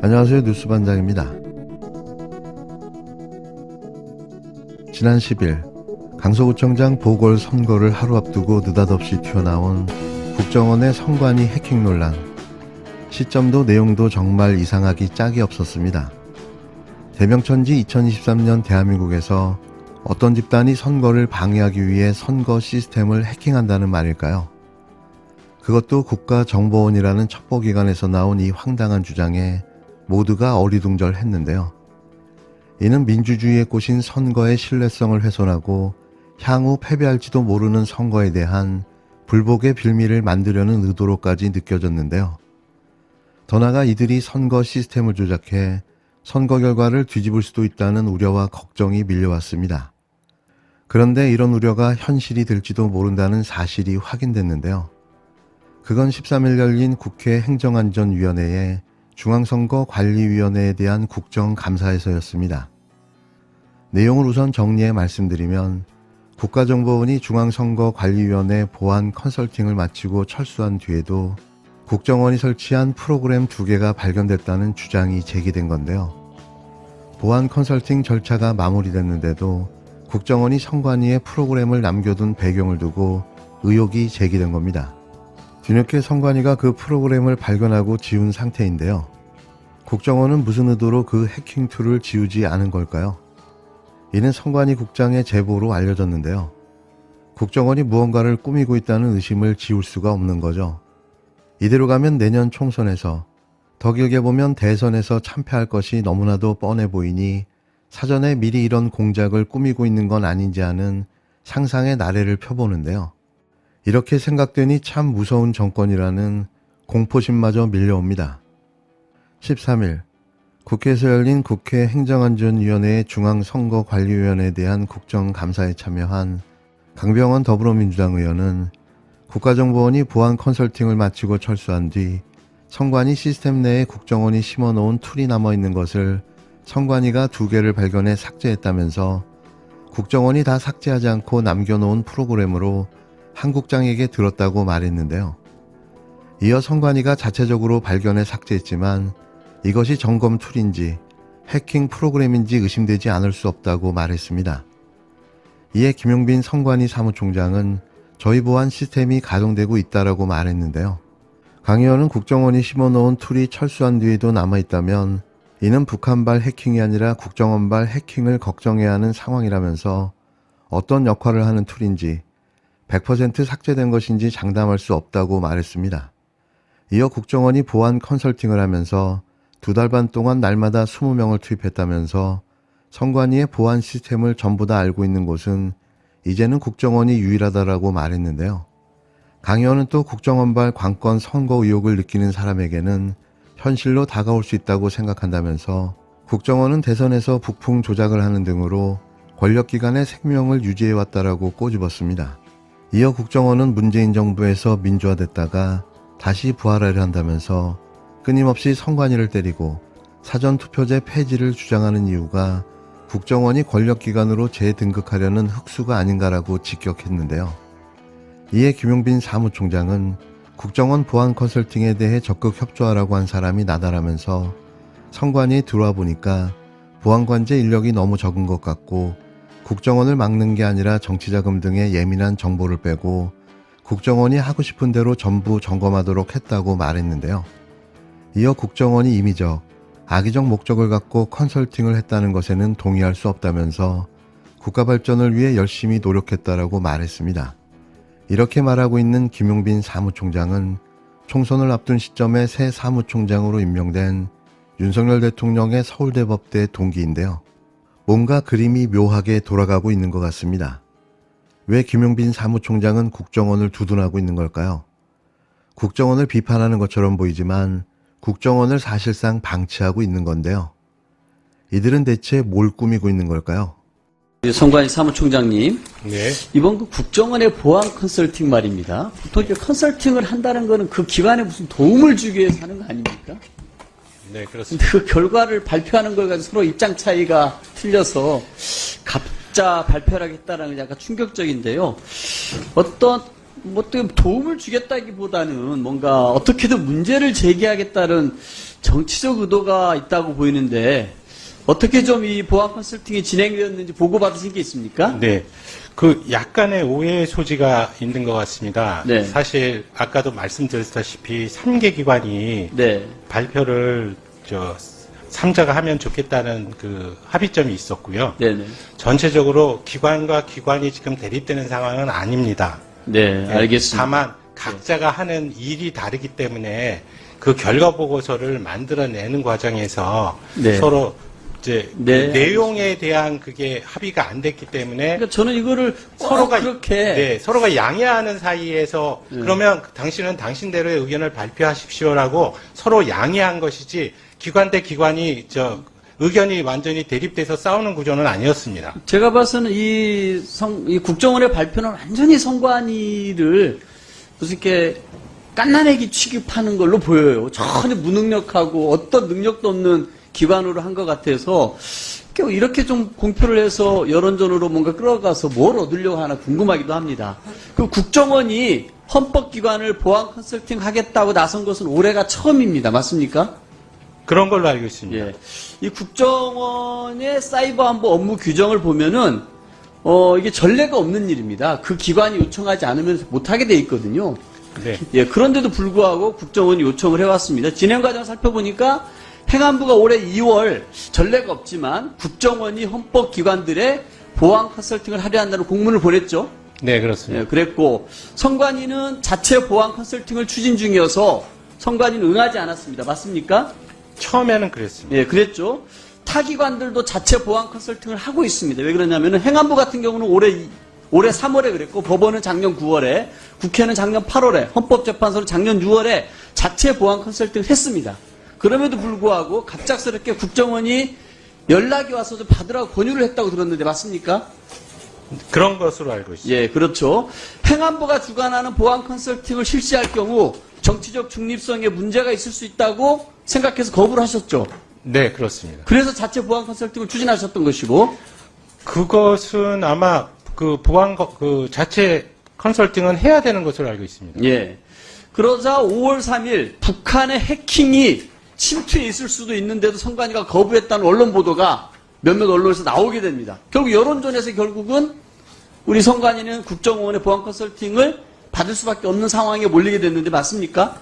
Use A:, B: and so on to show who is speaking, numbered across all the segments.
A: 안녕하세요. 뉴스반장입니다. 지난 10일 강서구청장 보궐선거를 하루 앞두고 느닷없이 튀어나온 국정원의 선관위 해킹 논란. 시점도 내용도 정말 이상하기 짝이 없었습니다. 대명천지 2023년 대한민국에서 어떤 집단이 선거를 방해하기 위해 선거 시스템을 해킹한다는 말일까요? 그것도 국가정보원이라는 첩보기관에서 나온 이 황당한 주장에 모두가 어리둥절했는데요. 이는 민주주의의 꽃인 선거의 신뢰성을 훼손하고 향후 패배할지도 모르는 선거에 대한 불복의 빌미를 만들려는 의도로까지 느껴졌는데요. 더 나아가 이들이 선거 시스템을 조작해 선거 결과를 뒤집을 수도 있다는 우려와 걱정이 밀려왔습니다. 그런데 이런 우려가 현실이 될지도 모른다는 사실이 확인됐는데요. 그건 13일 열린 국회 행정안전위원회의 중앙선거관리위원회에 대한 국정감사에서였습니다. 내용을 우선 정리해 말씀드리면 국가정보원이 중앙선거관리위원회 보안 컨설팅을 마치고 철수한 뒤에도 국정원이 설치한 프로그램 두 개가 발견됐다는 주장이 제기된 건데요. 보안 컨설팅 절차가 마무리됐는데도 국정원이 선관위에 프로그램을 남겨둔 배경을 두고 의혹이 제기된 겁니다. 뒤늦게 선관위가 그 프로그램을 발견하고 지운 상태인데요. 국정원은 무슨 의도로 그 해킹 툴을 지우지 않은 걸까요? 이는 선관위 국장의 제보로 알려졌는데요. 국정원이 무언가를 꾸미고 있다는 의심을 지울 수가 없는 거죠. 이대로 가면 내년 총선에서 더 길게 보면 대선에서 참패할 것이 너무나도 뻔해 보이니 사전에 미리 이런 공작을 꾸미고 있는 건 아닌지 하는 상상의 나래를 펴보는데요. 이렇게 생각되니 참 무서운 정권이라는 공포심마저 밀려옵니다. 13일 국회에서 열린 국회 행정안전위원회 중앙선거관리위원회에 대한 국정감사에 참여한 강병원 더불어민주당 의원은 국가정보원이 보안 컨설팅을 마치고 철수한 뒤 선관위 시스템 내에 국정원이 심어놓은 툴이 남아있는 것을 선관위가 두 개를 발견해 삭제했다면서 국정원이 다 삭제하지 않고 남겨놓은 프로그램으로 한국장에게 들었다고 말했는데요. 이어 선관위가 자체적으로 발견해 삭제했지만 이것이 점검 툴인지 해킹 프로그램인지 의심되지 않을 수 없다고 말했습니다. 이에 김용빈 선관위 사무총장은 저희 보안 시스템이 가동되고 있다라고 말했는데요. 강 의원은 국정원이 심어놓은 툴이 철수한 뒤에도 남아있다면 이는 북한발 해킹이 아니라 국정원발 해킹을 걱정해야 하는 상황이라면서 어떤 역할을 하는 툴인지 100% 삭제된 것인지 장담할 수 없다고 말했습니다. 이어 국정원이 보안 컨설팅을 하면서 두 달 반 동안 날마다 20명을 투입했다면서 선관위의 보안 시스템을 전부 다 알고 있는 곳은 이제는 국정원이 유일하다라고 말했는데요. 강 의원은 또 국정원발 관건 선거 의혹을 느끼는 사람에게는 현실로 다가올 수 있다고 생각한다면서 국정원은 대선에서 북풍 조작을 하는 등으로 권력기관의 생명을 유지해왔다라고 꼬집었습니다. 이어 국정원은 문재인 정부에서 민주화됐다가 다시 부활하려 한다면서 끊임없이 선관위를 때리고 사전투표제 폐지를 주장하는 이유가 국정원이 권력기관으로 재등극하려는 흑수가 아닌가라고 직격했는데요. 이에 김용빈 사무총장은 국정원 보안 컨설팅에 대해 적극 협조하라고 한 사람이 나다라면서 선관위에 들어와 보니까 보안관제 인력이 너무 적은 것 같고 국정원을 막는 게 아니라 정치자금 등의 예민한 정보를 빼고 국정원이 하고 싶은 대로 전부 점검하도록 했다고 말했는데요. 이어 국정원이 임의적, 악의적 목적을 갖고 컨설팅을 했다는 것에는 동의할 수 없다면서 국가 발전을 위해 열심히 노력했다라고 말했습니다. 이렇게 말하고 있는 김용빈 사무총장은 총선을 앞둔 시점에 새 사무총장으로 임명된 윤석열 대통령의 서울대 법대 동기인데요. 뭔가 그림이 묘하게 돌아가고 있는 것 같습니다. 왜 김용빈 사무총장은 국정원을 두둔하고 있는 걸까요? 국정원을 비판하는 것처럼 보이지만 국정원을 사실상 방치하고 있는 건데요. 이들은 대체 뭘 꾸미고 있는 걸까요?
B: 송관희 사무총장님,
C: 네.
B: 이번 그 국정원의 보안 컨설팅 말입니다. 보통 이렇게 컨설팅을 한다는 거는 그 기관에 무슨 도움을 주기 위해서 하는 거 아닙니까?
C: 네, 그렇습니다.
B: 근데 그 결과를 발표하는 걸 가지고 서로 입장 차이가 틀려서 각자 발표를 하겠다는 게 약간 충격적인데요. 어떤 뭐 어떻게 도움을 주겠다기보다는 뭔가 어떻게든 문제를 제기하겠다는 정치적 의도가 있다고 보이는데 어떻게 좀 이 보안 컨설팅이 진행되었는지 보고받으신 게 있습니까?
C: 네. 그 약간의 오해의 소지가 있는 것 같습니다.
B: 네.
C: 사실 아까도 말씀드렸다시피 3개 기관이
B: 네.
C: 발표를 저 삼자가 하면 좋겠다는 그 합의점이 있었고요.
B: 네네.
C: 전체적으로 기관과 기관이 지금 대립되는 상황은 아닙니다.
B: 네,
C: 예,
B: 알겠습니다.
C: 다만 각자가 하는 일이 다르기 때문에 그 결과 보고서를 만들어내는 과정에서
B: 네.
C: 서로 이제
B: 네,
C: 그 내용에 대한 그게 합의가 안 됐기 때문에
B: 그러니까 저는 이거를 꼭
C: 서로가
B: 그렇게
C: 네, 서로가 양해하는 사이에서
B: 네.
C: 그러면 당신은 당신대로의 의견을 발표하십시오라고 서로 양해한 것이지 기관 대 기관이 저 의견이 완전히 대립돼서 싸우는 구조는 아니었습니다.
B: 제가 봐서는 이, 성, 이 국정원의 발표는 완전히 선관위를 무슨 이렇게 깐난애기 취급하는 걸로 보여요. 전혀 무능력하고 어떤 능력도 없는 기관으로 한 것 같아서 이렇게 이렇게 좀 공표를 해서 여론전으로 뭔가 끌어가서 뭘 얻으려고 하나 궁금하기도 합니다. 그 국정원이 헌법기관을 보안 컨설팅 하겠다고 나선 것은 올해가 처음입니다. 맞습니까?
C: 그런 걸로 알고 있습니다.
B: 예. 이 국정원의 사이버 안보 업무 규정을 보면은 어 이게 전례가 없는 일입니다. 그 기관이 요청하지 않으면 못하게 돼 있거든요.
C: 네.
B: 예, 그런데도 불구하고 국정원이 요청을 해왔습니다. 진행 과정 살펴보니까 행안부가 올해 2월 전례가 없지만 국정원이 헌법 기관들의 보안 컨설팅을 하려 한다는 공문을 보냈죠.
C: 네, 그렇습니다.
B: 예, 그랬고 성관위는 자체 보안 컨설팅을 추진 중이어서 성관위는 응하지 않았습니다. 맞습니까?
C: 처음에는 그랬습니다.
B: 예, 그랬죠. 타기관들도 자체 보안 컨설팅을 하고 있습니다. 왜 그러냐면은 행안부 같은 경우는 올해 이- 올해 3월에 그랬고 법원은 작년 9월에 국회는 작년 8월에 헌법재판소는 작년 6월에 자체 보안 컨설팅을 했습니다. 그럼에도 불구하고 갑작스럽게 국정원이 연락이 와서 좀 받으라고 권유를 했다고 들었는데 맞습니까?
C: 그런 것으로 알고 있습니다.
B: 예, 그렇죠. 행안부가 주관하는 보안 컨설팅을 실시할 경우 정치적 중립성에 문제가 있을 수 있다고 생각해서 거부를 하셨죠.
C: 네, 그렇습니다.
B: 그래서 자체 보안 컨설팅을 추진하셨던 것이고,
C: 그것은 아마 그 보안 거- 그 자체 컨설팅은 해야 되는 것으로 알고 있습니다.
B: 예. 그러자 5월 3일 북한의 해킹이 침투해 있을 수도 있는데도 선관위가 거부했다는 언론 보도가 몇몇 언론에서 나오게 됩니다. 결국 여론전에서 결국은 우리 선관위는 국정원의 보안 컨설팅을 받을 수밖에 없는 상황에 몰리게 됐는데 맞습니까?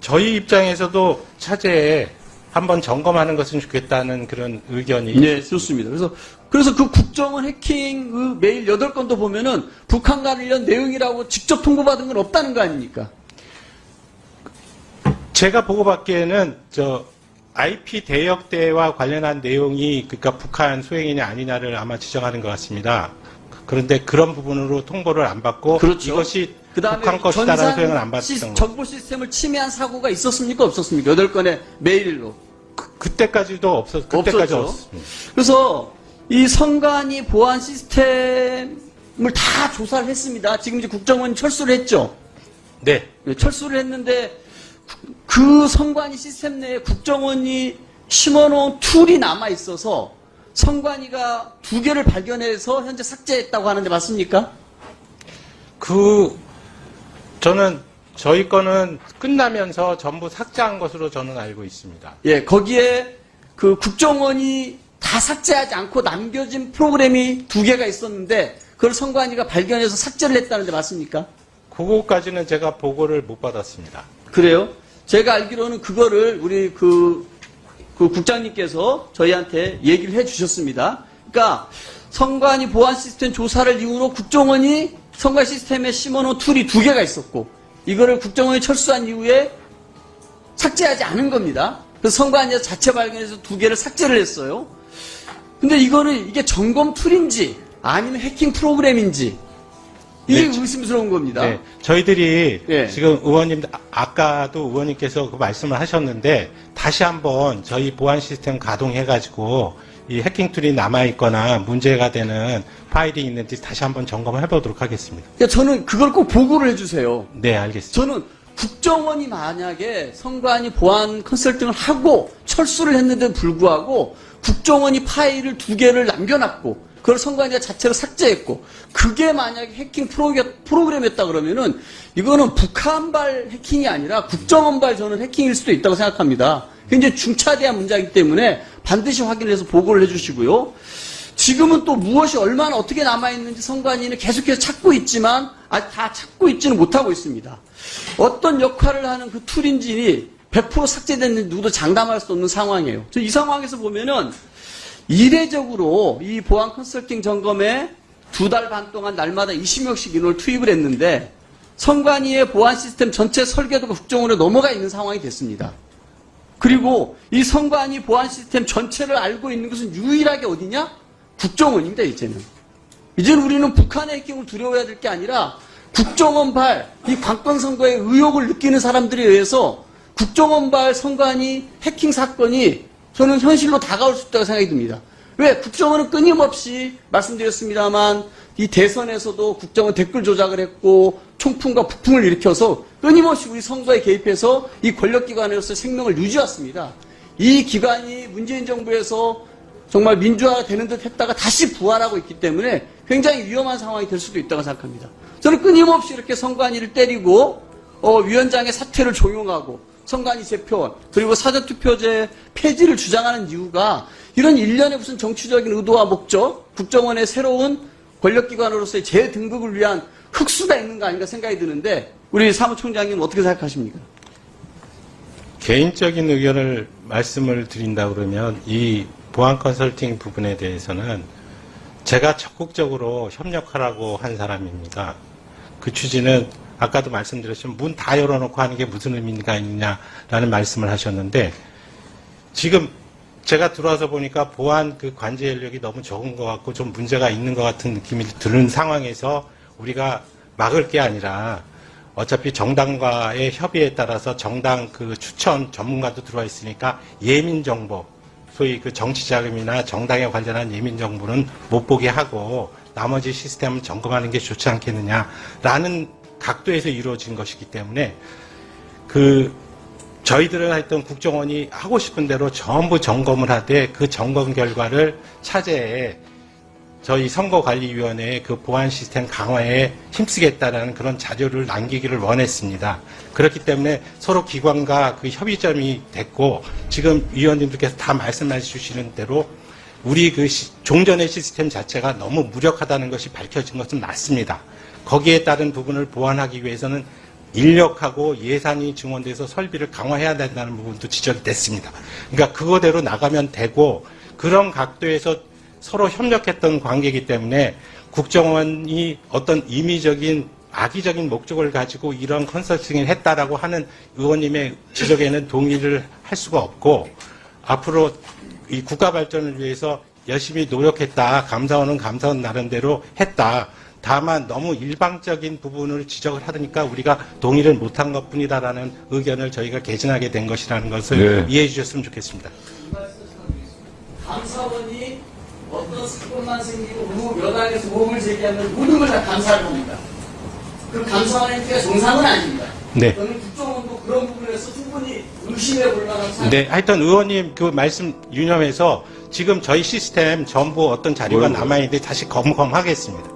C: 저희 입장에서도 차제에 한번 점검하는 것은 좋겠다는 그런 의견이
B: 네, 좋습니다. 그래서 그래서 그 국정원 해킹 그 메일 8건도 보면은 북한 관련 내용이라고 직접 통보받은 건 없다는 거 아닙니까?
C: 제가 보고받기에는 저 IP 대역대와 관련한 내용이 그러니까 북한 소행이냐 아니냐를 아마 지정하는 것 같습니다. 그런데 그런 부분으로 통보를 안 받고
B: 그렇죠.
C: 이것이
B: 그다음에
C: 북한 것이다라는 소행을 안
B: 시-
C: 받던 거.
B: 정보 시스템을 침해한 사고가 있었습니까? 없었습니까? 8건의 메일로.
C: 그 때까지도 없었 그때까지. 없었습니다.
B: 그래서 이 선관위 보안 시스템을 다 조사를 했습니다. 지금 이제 국정원이 철수를 했죠.
C: 네.
B: 네, 철수를 했는데 그- 그 선관위 시스템 내에 국정원이 심어놓은 툴이 남아 있어서 선관위가 두 개를 발견해서 현재 삭제했다고 하는데 맞습니까?
C: 그 저는 저희 거는 끝나면서 전부 삭제한 것으로 저는 알고 있습니다.
B: 예, 거기에 그 국정원이 다 삭제하지 않고 남겨진 프로그램이 두 개가 있었는데 그걸 선관위가 발견해서 삭제를 했다는데 맞습니까?
C: 그거까지는 제가 보고를 못 받았습니다.
B: 그래요? 제가 알기로는 그거를 우리 그, 그 국장님께서 저희한테 얘기를 해 주셨습니다. 그러니까 선관위 보안 시스템 조사를 이후로 국정원이 선관 시스템에 심어놓은 툴이 두 개가 있었고 이거를 국정원이 철수한 이후에 삭제하지 않은 겁니다. 그래서 선관위에서 자체 발견해서 두 개를 삭제를 했어요. 근데 이거는 이게 점검 툴인지 아니면 해킹 프로그램인지 이게
C: 네,
B: 의심스러운 겁니다.
C: 네, 저희들이
B: 예.
C: 지금 의원님 아- 아까도 의원님께서 그 말씀을 하셨는데 다시 한번 저희 보안 시스템 가동해 가지고 이 해킹 툴이 남아 있거나 문제가 되는 파일이 있는지 다시 한번 점검을 해보도록 하겠습니다.
B: 그러니까 저는 그걸 꼭 보고를 해 주세요.
C: 네, 알겠습니다.
B: 저는 국정원이 만약에 선관위 보안 컨설팅을 하고 철수를 했는데도 불구하고 국정원이 파일을 두 개를 남겨놨고 그걸 선관위가 자체로 삭제했고 그게 만약에 해킹 프로그램- 프로그램이었다 그러면은 이거는 북한발 해킹이 아니라 국정원발 저는 해킹일 수도 있다고 생각합니다. 굉장히 중차대한 문제이기 때문에 반드시 확인해서 보고를 해주시고요. 지금은 또 무엇이 얼마나 어떻게 남아있는지 선관위는 계속해서 찾고 있지만 아직 다 찾고 있지는 못하고 있습니다. 어떤 역할을 하는 그 툴인지 100% 삭제됐는지 누구도 장담할 수 없는 상황이에요. 저이 상황에서 보면은 이례적으로 이 보안 컨설팅 점검에 두 달 반 동안 날마다 20명씩 인원을 투입을 했는데 선관위의 보안 시스템 전체 설계도가 국정원에 넘어가 있는 상황이 됐습니다. 그리고 이 선관위 보안 시스템 전체를 알고 있는 것은 유일하게 어디냐? 국정원입니다, 이제는. 이제는 우리는 북한의 해킹을 두려워해야 될 게 아니라 국정원 발 이 관건 선거에 의혹을 느끼는 사람들에 의해서 국정원 발 선관위 해킹 사건이 저는 현실로 다가올 수 있다고 생각이 듭니다. 왜? 국정원은 끊임없이 말씀드렸습니다만 이 대선에서도 국정원 댓글 조작을 했고 총풍과 북풍을 일으켜서 끊임없이 우리 선거에 개입해서 이 권력기관으로서 생명을 유지했습니다. 이 기관이 문재인 정부에서 정말 민주화가 되는 듯 했다가 다시 부활하고 있기 때문에 굉장히 위험한 상황이 될 수도 있다고 생각합니다. 저는 끊임없이 이렇게 선관위를 때리고 어, 위원장의 사퇴를 종용하고 선관위 재표원 그리고 사전투표제 폐지를 주장하는 이유가 이런 일련의 무슨 정치적인 의도와 목적 국정원의 새로운 권력기관으로서의 재등극을 위한 흑수가 있는 거 아닌가 생각이 드는데 우리 사무총장님 어떻게 생각하십니까?
C: 개인적인 의견을 말씀을 드린다 그러면 이 보안 컨설팅 부분에 대해서는 제가 적극적으로 협력하라고 한 사람입니다. 그 취지는 아까도 말씀드렸지만 문 다 열어놓고 하는 게 무슨 의미가 있냐라는 말씀을 하셨는데 지금 제가 들어와서 보니까 보안 그 관제 인력이 너무 적은 것 같고 좀 문제가 있는 것 같은 느낌이 드는 상황에서 우리가 막을 게 아니라 어차피 정당과의 협의에 따라서 정당 그 추천 전문가도 들어와 있으니까 예민 정보, 소위 그 정치 자금이나 정당에 관련한 예민 정보는 못 보게 하고 나머지 시스템을 점검하는 게 좋지 않겠느냐라는 각도에서 이루어진 것이기 때문에 그 저희들은 하여튼 국정원이 하고 싶은 대로 전부 점검을 하되 그 점검 결과를 차제에 저희 선거관리위원회의 그 보안 시스템 강화에 힘쓰겠다라는 그런 자료를 남기기를 원했습니다. 그렇기 때문에 서로 기관과 그 협의점이 됐고 지금 위원님들께서 다 말씀해 주시는 대로 우리 그 시- 종전의 시스템 자체가 너무 무력하다는 것이 밝혀진 것은 맞습니다. 거기에 따른 부분을 보완하기 위해서는 인력하고 예산이 증원돼서 설비를 강화해야 된다는 부분도 지적이 됐습니다. 그러니까 그거대로 나가면 되고 그런 각도에서 서로 협력했던 관계이기 때문에 국정원이 어떤 임의적인 악의적인 목적을 가지고 이런 컨설팅을 했다라고 하는 의원님의 지적에는 동의를 할 수가 없고 앞으로 이 국가 발전을 위해서 열심히 노력했다. 감사원은 감사원 나름대로 했다. 다만 너무 일방적인 부분을 지적을 하니까 우리가 동의를 못한 것 뿐이다라는 의견을 저희가 개진하게 된 것이라는 것을
D: 네.
C: 이해해 주셨으면 좋겠습니다.
B: 감사원이 어떤 사건만 생기고 여당에서 의혹을 제기하면 모든 걸 다 감사를 합니다. 그 감사원의 정상은 아닙니다.
C: 네.
B: 저는 국정원도 그런 부분에서 충분히 의심해 볼 만한.
C: 네, 하여튼 의원님 그 말씀 유념해서 지금 저희 시스템 전부 어떤 자료가
D: 뭐요?
C: 남아있는데 다시 검검하겠습니다.